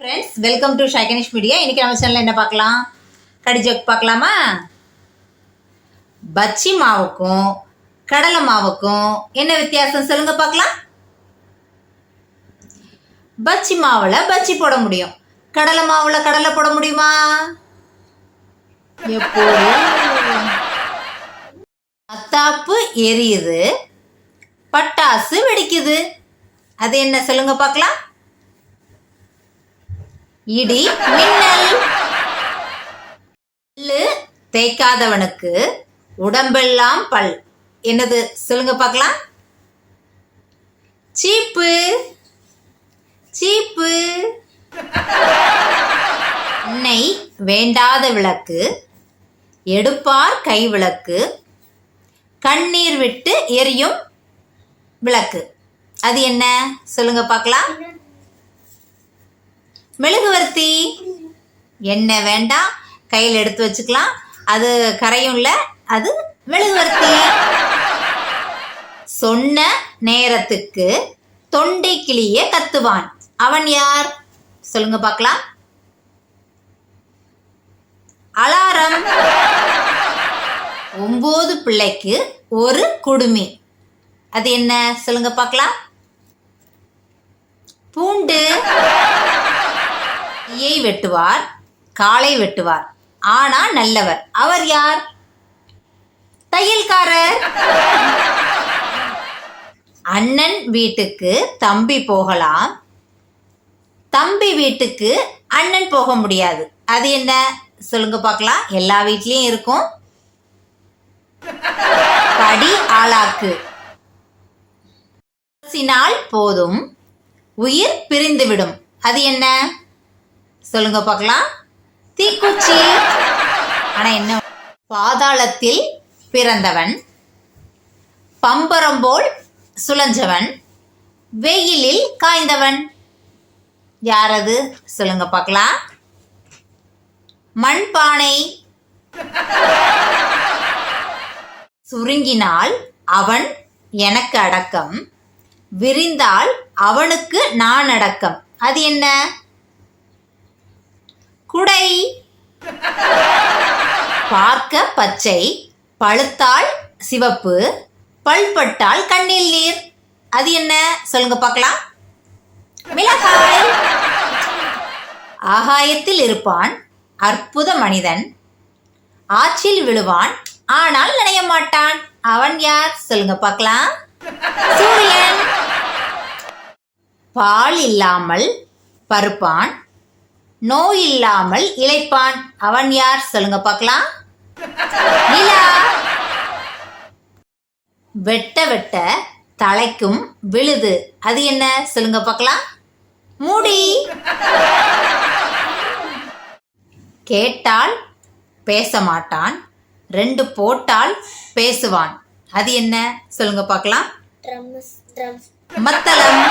Friends welcome to ஷைகனிஷ் media இன்றைக்கி நம்ம சேனலில் என்ன பார்க்கலாம்? கடி ஜோக் பார்க்கலாமா? பச்சி மாவுக்கும் கடலை மாவுக்கும் என்ன வித்தியாசம் சொல்லுங்க பார்க்கலாம்? பச்சி மாவில் பச்சி போட முடியும். கடலை மாவில் கடலை போட முடியுமா? எப்போது? மத்தாப்பு எரியுது பட்டாசு வெடிக்குது. அது என்ன சொல்லுங்க பார்க்கலாம்? இடி மின்னல். பல்லு தேய்க்காதவனுக்கு உடம்பெல்லாம் பல். என்னது? சொல்லுங்க பார்க்கலாம். சீப்பு. சீப்பு. எண்ணெய் வேண்டாத விளக்கு. எடுப்பார் கை விளக்கு. கண்ணீர் விட்டு எரியும் விளக்கு. அது என்ன? சொல்லுங்க பார்க்கலாம். மெழுகுவர்த்தி. எண்ணெய் வேண்டாம் கையில் எடுத்து வச்சுக்கலாம். அது கரையும் இல்லை அது மெழுகுவர்த்தி. சொன்ன நேரத்துக்கு தொண்டை கிளிய கத்துவான். அவன் யார்? சொல்லுங்க பார்க்கலாம். அலாரம். ஒன்பது பிள்ளைக்கு ஒரு குடுமி. அது என்ன? சொல்லுங்க பார்க்கலாம். பூண்டு. கையை வெட்டுவார் காலை வெட்டுவார். ஆனா நல்லவர். அவர் யார்? தையல்காரர். அண்ணன் வீட்டுக்கு தம்பி போகலாம். தம்பி வீட்டுக்கு அண்ணன் போக முடியாது. அது என்ன? சொல்லுங்க பார்க்கலாம். எல்லா வீட்லயும் இருக்கும். படி ஆளாக்கு. போதும். உயிர் பிரிந்துவிடும். அது என்ன? சொல்லுங்க பார்க்கலாம். தீக்குச்சி. ஆனா என்ன? பாதாளத்தில் பிறந்தவன். பம்பரம் போல் சுழஞ்சவன். வெயிலில் காய்ந்தவன். யார் அது சொல்லுங்க பார்க்கலாம். மண்பானை. சுருங்கினால் அவன் எனக்கு அடக்கம். விரிந்தால் அவனுக்கு நான் அடக்கம். அது என்ன? குடை. பார்க்க பச்சை பழுத்தால் சிவப்பு பல்பட்டால் கண்ணில் நீர். அது என்ன? சொல்லுங்க பார்க்கலாம். மிளகாய். ஆகாயத்தில் இருப்பான் அற்புத மனிதன். ஆற்றில் விழுவான் ஆனால் நனைய மாட்டான். அவன் யார்? சொல்லுங்க பார்க்கலாம். சூரியன். பால் இல்லாமல் பருப்பான் நோய் இல்லாமல் இளைப்பான் அவன் யார்? சொல்லுங்க பார்க்கலாம். நிலா. வெட்ட வெட்ட தலைக்கும் விழுது. அது என்ன? சொல்லுங்க பார்க்கலாம். மூடி. கேட்டால் பேச மாட்டான் ரெண்டு போட்டால் பேசுவான். அது என்ன? சொல்லுங்க பார்க்கலாம். மத்தளம்.